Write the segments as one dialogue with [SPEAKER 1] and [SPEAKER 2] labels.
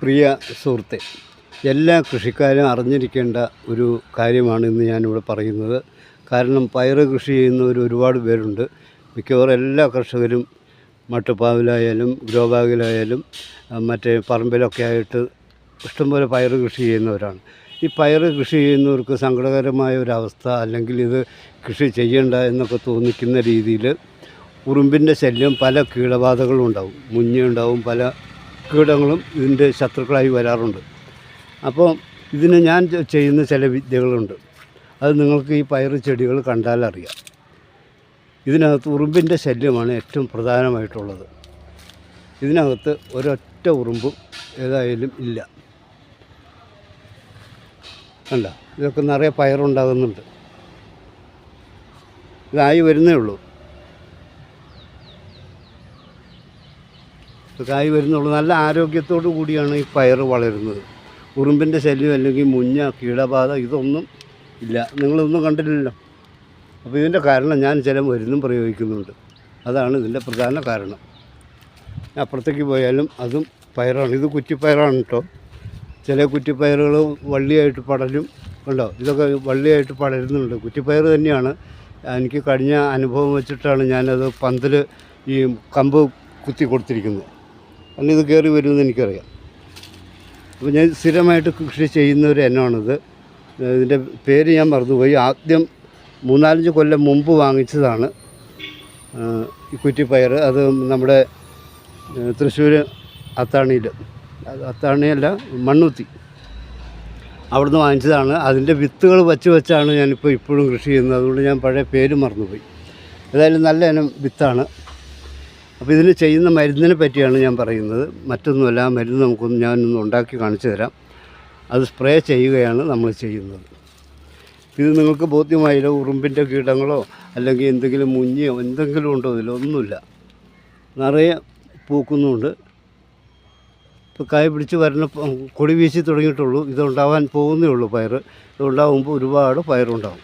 [SPEAKER 1] പ്രിയ സുഹൃത്തെ എല്ലാ കൃഷിക്കാരും അറിഞ്ഞിരിക്കേണ്ട ഒരു കാര്യമാണ് ഇന്ന് ഞാനിവിടെ പറയുന്നത്. കാരണം പയർ കൃഷി ചെയ്യുന്നവർ ഒരുപാട് പേരുണ്ട്. മിക്കവാറും എല്ലാ കർഷകരും മട്ടുപ്പാവിലായാലും ഗ്രോ ബാഗിലായാലും മറ്റേ പറമ്പിലൊക്കെ ആയിട്ട് ഇഷ്ടംപോലെ പയർ കൃഷി ചെയ്യുന്നവരാണ്. ഈ പയർ കൃഷി ചെയ്യുന്നവർക്ക് സങ്കടകരമായ ഒരവസ്ഥ അല്ലെങ്കിൽ ഇത് കൃഷി ചെയ്യേണ്ട എന്നൊക്കെ തോന്നിക്കുന്ന രീതിയിൽ ഉറുമ്പിന്റെ ശല്യം പല കീടബാധകളും ഉണ്ടാവും മുഞ്ഞുണ്ടാവും പല കീടങ്ങളും ഇതിന്റെ ശത്രുക്കളായി വരാറുണ്ട്. അപ്പോൾ ഇതിന് ഞാൻ ചെയ്യുന്ന ചില വിദ്യകളുണ്ട്. അത് നിങ്ങൾക്ക് ഈ പയറ് ചെടികൾ കണ്ടാൽ അറിയാം. ഇതിനകത്ത് ഉറുമ്പിന്റെ ശല്യമാണ് ഏറ്റവും പ്രധാനമായിട്ടുള്ളത്. ഇതിനകത്ത് ഒരൊറ്റ ഉറുമ്പും ഏതായാലും ഇല്ല. കണ്ട? ഇതൊക്കെ നിറയെ പയറുണ്ടാകുന്നുണ്ട്. ഇതായി വരുന്നേ ഉള്ളൂ. കായ് വരുന്നുള്ളൂ. നല്ല ആരോഗ്യത്തോടു കൂടിയാണ് ഈ പയർ വളരുന്നത്. ഉറുമ്പിന്റെ ശല്യം അല്ലെങ്കിൽ മുഞ്ഞ കീടബാധ ഇതൊന്നും ഇല്ല. നിങ്ങളൊന്നും കണ്ടില്ലല്ലോ. അപ്പോൾ ഇതിന്റെ കാരണം ഞാൻ ചില മരുന്നും പ്രയോഗിക്കുന്നുണ്ട്. അതാണ് ഇതിന്റെ പ്രധാന കാരണം. അപ്പുറത്തേക്ക് പോയാലും അതും പയറാണ്. ഇത് കുറ്റിപ്പയറാണ് കേട്ടോ. ചില കുറ്റിപ്പയറുകൾ വള്ളിയായിട്ട് പടരും. ഉണ്ടോ ഇതൊക്കെ വള്ളിയായിട്ട് പടരുന്നുണ്ട്. കുറ്റിപ്പയർ തന്നെയാണ്. എനിക്ക് കഴിഞ്ഞ അനുഭവം വെച്ചിട്ടാണ് ഞാനത് പന്തൽ ഈ കമ്പ് കുത്തി കൊടുത്തിരിക്കുന്നത്. അല്ല ഇത് കയറി വരുമെന്ന് എനിക്കറിയാം. അപ്പോൾ ഞാൻ സ്ഥിരമായിട്ട് കൃഷി ചെയ്യുന്ന ഒരു ഇതിന്റെ പേര് ഞാൻ മറന്നുപോയി. ആദ്യം മൂന്നാലഞ്ച് കൊല്ലം മുമ്പ് വാങ്ങിച്ചതാണ്. ഈ കുറ്റിപ്പയർ. അത് നമ്മുടെ തൃശ്ശൂർ അത്താണിയിൽ അത്താണിയല്ല മണ്ണുത്തി. അവിടുന്ന് വാങ്ങിച്ചതാണ്. അതിന്റെ വിത്തുകൾ വച്ച് വെച്ചാണ് ഞാനിപ്പോൾ ഇപ്പോഴും കൃഷി ചെയ്യുന്നത്. അതുകൊണ്ട് ഞാൻ പഴയ പേര് മറന്നുപോയി. ഏതായാലും നല്ല ഇനം വിത്താണ്. അപ്പോൾ ഇതിന് ചെയ്യുന്ന മരുന്നിനെ പറ്റിയാണ് ഞാൻ പറയുന്നത്. മറ്റൊന്നുമല്ല ആ മരുന്ന് നമുക്കൊന്ന് ഞാനൊന്ന് ഉണ്ടാക്കി കാണിച്ചു തരാം. അത് സ്പ്രേ ചെയ്യുകയാണ് നമ്മൾ ചെയ്യുന്നത്. ഇത് നിങ്ങൾക്ക് ബോധ്യമായില്ല ഉറുമ്പിന്റെ കീടങ്ങളോ അല്ലെങ്കിൽ എന്തെങ്കിലും മുഞ്ഞിയോ എന്തെങ്കിലും ഉണ്ടോ ഇതിലൊന്നുമില്ല നിറയെ പൂക്കുന്നുമുണ്ട് ഇപ്പോൾ കായ പിടിച്ച് വരണ കൊടി വീശി തുടങ്ങിയിട്ടുള്ളൂ. ഇതുണ്ടാവാൻ പോകുന്നേ ഉള്ളൂ പയർ ഇതുണ്ടാകുമ്പോൾ ഒരുപാട് പയറുണ്ടാവും.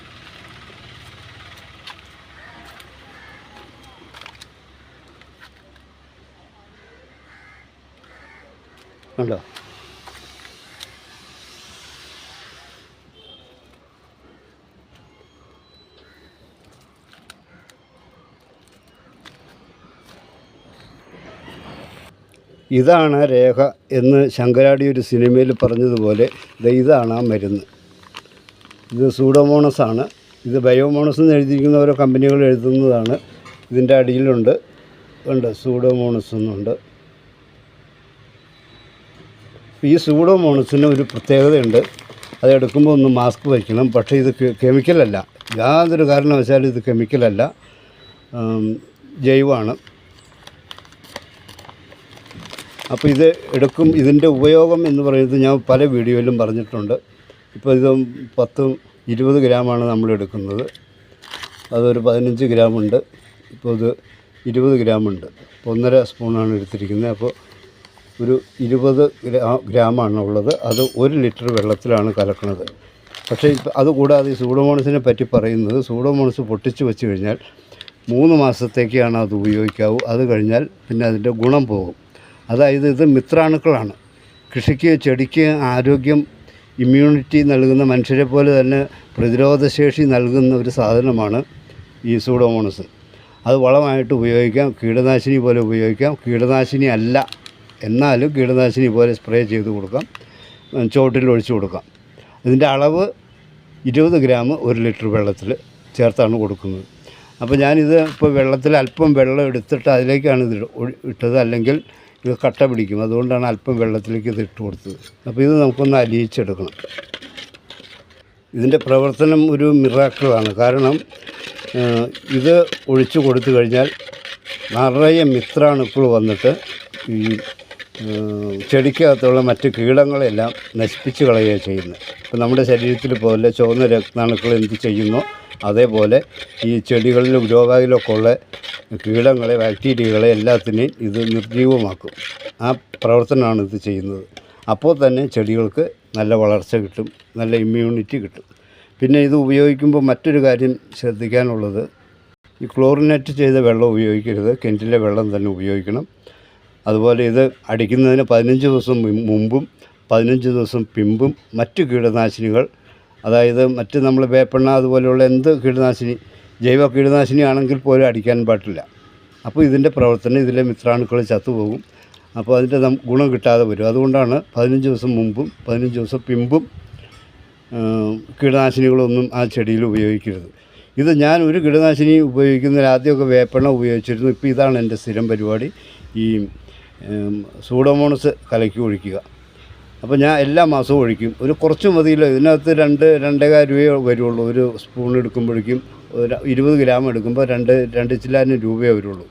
[SPEAKER 1] കണ്ടോ ഇതാണ് രേഖ എന്ന് ശങ്കരാടി ഒരു സിനിമയിൽ പറഞ്ഞതുപോലെ ഇതാണ് ആ മരുന്ന്. ഇത് സൂഡോമോണസ് ആണ്. ഇത് ബയോമോണസ് എന്ന് എഴുതിയിരിക്കുന്ന ഓരോ കമ്പനികൾ എഴുതുന്നതാണ്. ഇതിന്റെ അടിയിലുണ്ട്. ഉണ്ട് സൂഡോമോണസ് എന്നുണ്ട്. ഈ സൂഡോമോണസിന് ഒരു പ്രത്യേകതയുണ്ട്. അത് എടുക്കുമ്പോൾ ഒന്ന് മാസ്ക് വയ്ക്കണം. പക്ഷേ ഇത് കെമിക്കലല്ല യാതൊരു കാരണവശാലും ഇത് കെമിക്കലല്ല ജൈവമാണ് അപ്പോൾ ഇത് എടുക്കും. ഇതിന്റെ ഉപയോഗം എന്ന് പറയുന്നത് ഞാൻ പല വീഡിയോയിലും പറഞ്ഞിട്ടുണ്ട്. ഇപ്പോൾ ഇത് പത്തും ഇരുപത് ഗ്രാമാണ് നമ്മൾ എടുക്കുന്നത്. അതൊരു പതിനഞ്ച് ഗ്രാമുണ്ട്. ഇപ്പോൾ ഇത് ഇരുപത് ഗ്രാമുണ്ട്. ഒന്നര സ്പൂണാണ് എടുത്തിരിക്കുന്നത്. അപ്പോൾ ഒരു ഇരുപത് ഗ്രാ ഗ്രാമാണ് ഉള്ളത്. അത് ഒരു ലിറ്റർ വെള്ളത്തിലാണ് കലക്കുന്നത് പക്ഷേ അതുകൂടാതെ ഈ സൂഡോമോണസിനെ പറ്റി പറയുന്നത് സൂഡോമോണസ് പൊട്ടിച്ച് വെച്ച് കഴിഞ്ഞാൽ മൂന്ന് മാസത്തേക്കാണ് അത് ഉപയോഗിക്കാവൂ. അത് കഴിഞ്ഞാൽ പിന്നെ അതിന്റെ ഗുണം പോകും. അതായത് ഇത് മിത്രാണുക്കളാണ്. കൃഷിക്ക് ചെടിക്ക് ആരോഗ്യം ഇമ്മ്യൂണിറ്റി നൽകുന്ന മനുഷ്യരെ പോലെ തന്നെ പ്രതിരോധശേഷി നൽകുന്ന ഒരു സാധനമാണ് ഈ സൂഡോമോണസ്. അത് വളമായിട്ട് ഉപയോഗിക്കാം. കീടനാശിനി പോലെ ഉപയോഗിക്കാം. കീടനാശിനി അല്ല. എന്നാലും കീടനാശിനി പോലെ സ്പ്രേ ചെയ്ത് കൊടുക്കാം. ചോട്ടിൽ ഒഴിച്ചു കൊടുക്കാം. ഇതിന്റെ അളവ് ഇരുപത് ഗ്രാം ഒരു ലിറ്റർ വെള്ളത്തിൽ ചേർത്താണ് കൊടുക്കുന്നത്. അപ്പോൾ ഞാനിത് ഇപ്പോൾ വെള്ളത്തിൽ അല്പം വെള്ളം എടുത്തിട്ട് അതിലേക്കാണ് ഇത് ഇട്ടത്. അല്ലെങ്കിൽ ഇത് കട്ട പിടിക്കും. അതുകൊണ്ടാണ് അല്പം വെള്ളത്തിലേക്ക് ഇത് ഇട്ട് കൊടുത്തത്. അപ്പോൾ ഇത് നമുക്കൊന്ന് അലിയിച്ചെടുക്കണം. ഇതിന്റെ പ്രവർത്തനം ഒരു മിറാക്കിളാണ്. കാരണം ഇത് ഒഴിച്ചു കൊടുത്തു കഴിഞ്ഞാൽ നിറയെ മിത്രാണുക്കൾ വന്നിട്ട് ഈ ചെടിക്കകത്തുള്ള മറ്റ് കീടങ്ങളെല്ലാം നശിപ്പിച്ച് കളയുകയാണ് ചെയ്യുന്നത്. ഇപ്പം നമ്മുടെ ശരീരത്തിൽ പോലെ ചുവന്ന രക്താണുക്കൾ എന്ത് ചെയ്യുന്നു അതേപോലെ ഈ ചെടികളിലും രോഗായിലൊക്കെ ഉള്ള കീടങ്ങളെ ബാക്ടീരിയകളെ എല്ലാത്തിനെയും ഇത് നിർജീവമാക്കും. ആ പ്രവർത്തനമാണ് ഇത് ചെയ്യുന്നത്. അപ്പോൾ തന്നെ ചെടികൾക്ക് നല്ല വളർച്ച കിട്ടും നല്ല ഇമ്മ്യൂണിറ്റി കിട്ടും. പിന്നെ ഇത് ഉപയോഗിക്കുമ്പോൾ മറ്റൊരു കാര്യം ശ്രദ്ധിക്കാനുള്ളത് ഈ ക്ലോറിനേറ്റ് ചെയ്ത വെള്ളം ഉപയോഗിക്കരുത് കിണറ്റിലെ വെള്ളം തന്നെ ഉപയോഗിക്കണം. അതുപോലെ ഇത് അടിക്കുന്നതിന് പതിനഞ്ച് ദിവസം മുമ്പും പതിനഞ്ച് ദിവസം പിമ്പും മറ്റ് കീടനാശിനികൾ അതായത് മറ്റ് നമ്മൾ വേപ്പെണ്ണ അതുപോലെയുള്ള എന്ത് കീടനാശിനി ജൈവ കീടനാശിനി ആണെങ്കിൽ പോലും അടിക്കാൻ പാടില്ല. അപ്പോൾ ഇതിന്റെ പ്രവർത്തനം ഇതിലെ മിത്രാണുക്കൾ ചത്തുപോകും. അപ്പോൾ അതിന്റെ ഗുണം കിട്ടാതെ വരും. അതുകൊണ്ടാണ് പതിനഞ്ച് ദിവസം മുമ്പും പതിനഞ്ച് ദിവസം പിമ്പും കീടനാശിനികളൊന്നും ആ ചെടിയിൽ ഉപയോഗിക്കരുത്. ഇത് ഞാൻ ഒരു കീടനാശിനി ഉപയോഗിക്കുന്നതിൽ ആദ്യമൊക്കെ വേപ്പെണ്ണ ഉപയോഗിച്ചിരുന്നു. ഇപ്പോൾ ഇതാണ് എന്റെ സ്ഥിരം പരിപാടി. ഈ സൂഡോമോണസ് കലക്കി ഒഴിക്കുക. അപ്പോൾ ഞാൻ എല്ലാ മാസവും ഒഴിക്കും. ഒരു കുറച്ച് മതിയില്ല. ഇതിനകത്ത് രണ്ട് രണ്ടേകാൽ രൂപയേ വരുള്ളൂ. ഒരു സ്പൂൺ എടുക്കുമ്പോഴേക്കും ഒരു ഇരുപത് ഗ്രാം എടുക്കുമ്പോൾ രണ്ട് രണ്ട് ചില്ലാനും രൂപയേ വരുള്ളൂ.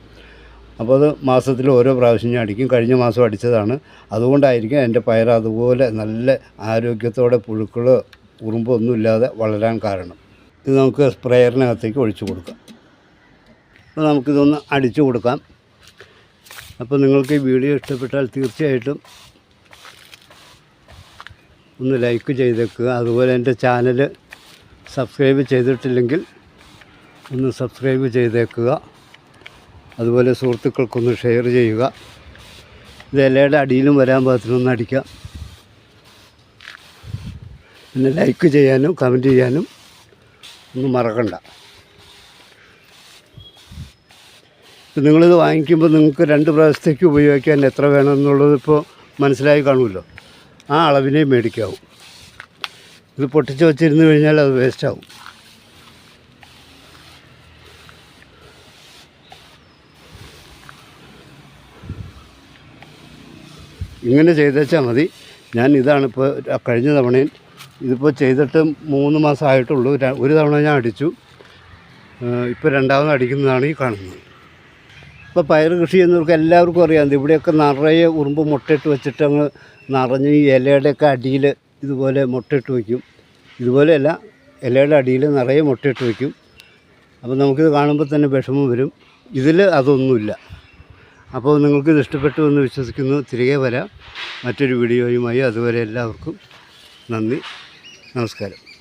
[SPEAKER 1] അപ്പോൾ അത് മാസത്തിൽ ഓരോ പ്രാവശ്യം ഞാൻ അടിക്കും. കഴിഞ്ഞ മാസം അടിച്ചതാണ്. അതുകൊണ്ടായിരിക്കും എന്റെ പയർ അതുപോലെ നല്ല ആരോഗ്യത്തോടെ പുഴുക്കളോ ഉറുമ്പോ ഒന്നുമില്ലാതെ വളരാൻ കാരണം. ഇത് നമുക്ക് സ്പ്രെയറിനകത്തേക്ക് ഒഴിച്ചു കൊടുക്കാം. അപ്പോൾ നമുക്കിതൊന്ന് അടിച്ചു കൊടുക്കാം. അപ്പോൾ നിങ്ങൾക്ക് ഈ വീഡിയോ ഇഷ്ടപ്പെട്ടാൽ തീർച്ചയായിട്ടും ഒന്ന് ലൈക്ക് ചെയ്തേക്കുക. അതുപോലെ എന്റെ ചാനൽ സബ്സ്ക്രൈബ് ചെയ്തിട്ടില്ലെങ്കിൽ ഒന്ന് സബ്സ്ക്രൈബ് ചെയ്തേക്കുക. അതുപോലെ സുഹൃത്തുക്കൾക്കൊന്ന് ഷെയർ ചെയ്യുക. ഇത് അടിയിലും വരാൻ പാകത്തിനൊന്ന് അടിക്കാം പിന്നെ ലൈക്ക് ചെയ്യാനും കമന്റ് ചെയ്യാനും ഒന്നും മറക്കണ്ട ഇപ്പം നിങ്ങളിത് വാങ്ങിക്കുമ്പോൾ നിങ്ങൾക്ക് രണ്ട് പ്രാവശ്യത്തേക്ക് ഉപയോഗിക്കാൻ എത്ര വേണമെന്നുള്ളത് ഇപ്പോൾ മനസ്സിലായി കാണുമല്ലോ. ആ അളവിനെ മേടിക്കാവും. ഇത് പൊട്ടിച്ച് വച്ചിരുന്ന് കഴിഞ്ഞാൽ അത് വേസ്റ്റാവും ഇങ്ങനെ ചെയ്തേച്ചാൽ മതി. ഞാൻ ഇതാണിപ്പോൾ കഴിഞ്ഞ തവണയും ഇതിപ്പോൾ ചെയ്തിട്ട് മൂന്ന് മാസമായിട്ടുള്ളൂ ഒരു തവണ ഞാൻ അടിച്ചു. ഇപ്പോൾ രണ്ടാമത് അടിക്കുന്നതാണ് ഈ കാണുന്നത്. ഇപ്പോൾ പയർ കൃഷി ചെയ്യുന്നവർക്ക് എല്ലാവർക്കും അറിയാം. ഇവിടെയൊക്കെ നിറയെ ഉറുമ്പ് മുട്ടയിട്ട് വെച്ചിട്ട് അങ്ങ് നിറഞ്ഞ് ഈ ഇലയുടെയൊക്കെ അടിയിൽ ഇതുപോലെ മുട്ടയിട്ട് വയ്ക്കും ഇതുപോലെയല്ല ഇലയുടെ അടിയിൽ നിറയെ മുട്ടയിട്ട് വയ്ക്കും അപ്പോൾ നമുക്കിത് കാണുമ്പോൾ തന്നെ വിഷമം വരും. ഇതിൽ അതൊന്നുമില്ല. അപ്പോൾ നിങ്ങൾക്കിത് ഇഷ്ടപ്പെട്ടു എന്ന് വിശ്വസിക്കുന്നു. തിരികെ വരാം. മറ്റൊരു വീഡിയോയുമായി അതുവരെ എല്ലാവർക്കും നന്ദി. നമസ്കാരം.